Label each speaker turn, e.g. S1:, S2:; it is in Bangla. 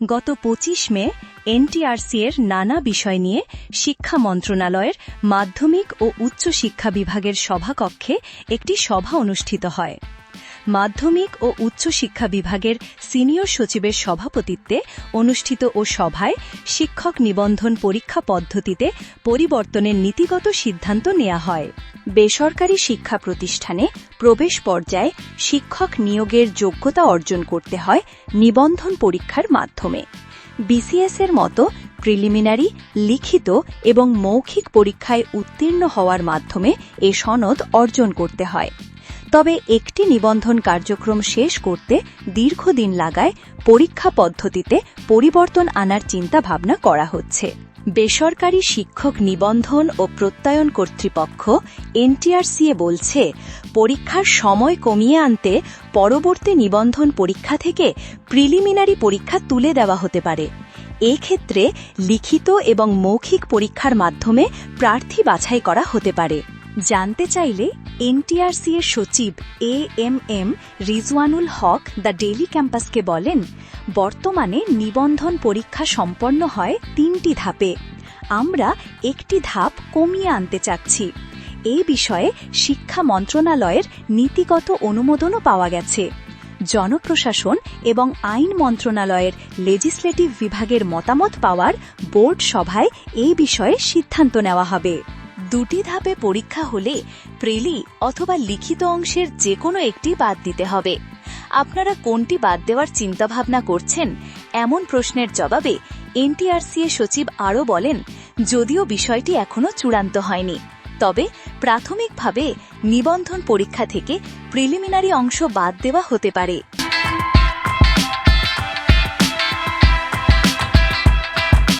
S1: গত পঁচিশ মে এনটিআরসি এর নানা বিষয় নিয়ে শিক্ষা মন্ত্রণালয়ের মাধ্যমিক ও উচ্চ শিক্ষা বিভাগের সভাকক্ষে একটি সভা অনুষ্ঠিত হয়। মাধ্যমিক ও উচ্চ শিক্ষা বিভাগের সিনিয়র সচিবের সভাপতিত্বে অনুষ্ঠিত ও সভায় শিক্ষক নিবন্ধন পরীক্ষা পদ্ধতিতে পরিবর্তনের নীতিগত সিদ্ধান্ত নেওয়া হয়। বেসরকারি শিক্ষা প্রতিষ্ঠানে প্রবেশ পর্যায়ে শিক্ষক নিয়োগের যোগ্যতা অর্জন করতে হয় নিবন্ধন পরীক্ষার মাধ্যমে। বিসিএস এর মতো প্রিলিমিনারি, লিখিত এবং মৌখিক পরীক্ষায় উত্তীর্ণ হওয়ার মাধ্যমে এ সনদ অর্জন করতে হয়। তবে একটি নিবন্ধন কার্যক্রম শেষ করতে দীর্ঘদিন লাগায় পরীক্ষা পদ্ধতিতে পরিবর্তন আনার চিন্তাভাবনা করা হচ্ছে। বেসরকারি শিক্ষক নিবন্ধন ও প্রত্যয়ন কর্তৃপক্ষ এনটিআরসিএ বলছে, পরীক্ষার সময় কমিয়ে আনতে পরবর্তী নিবন্ধন পরীক্ষা থেকে প্রিলিমিনারি পরীক্ষা তুলে দেওয়া হতে পারে। এক্ষেত্রে লিখিত এবং মৌখিক পরীক্ষার মাধ্যমে প্রার্থী বাছাই করা হতে পারে। জানতে চাইলে এনটিআরসি এর সচিব A M M Rizwanul Haque the Daily ক্যাম্পাসকে বলেন, বর্তমানে নিবন্ধন পরীক্ষা সম্পন্ন হয় তিনটি ধাপে। আমরা একটি ধাপ কমিয়ে আনতে চাচ্ছি। এই বিষয়ে শিক্ষা মন্ত্রণালয়ের নীতিগত অনুমোদনও পাওয়া গেছে। জনপ্রশাসন এবং আইন মন্ত্রণালয়ের লেজিসলেটিভ বিভাগের মতামত পাওয়ার বোর্ড সভায় এই বিষয়ে সিদ্ধান্ত নেওয়া হবে। দুটি ধাপে পরীক্ষা হলে প্রেলি অথবা লিখিত অংশের যে কোনো একটি বাদ দিতে হবে। আপনারা কোনটি বাদ দেওয়ার চিন্তাভাবনা করছেন? এমন প্রশ্নের জবাবে এনটিআরসিএ সচিব আরও বলেন, যদিও বিষয়টি এখনও চূড়ান্ত হয়নি, তবে প্রাথমিকভাবে নিবন্ধন পরীক্ষা থেকে প্রিলিমিনারি অংশ বাদ দেওয়া হতে পারে।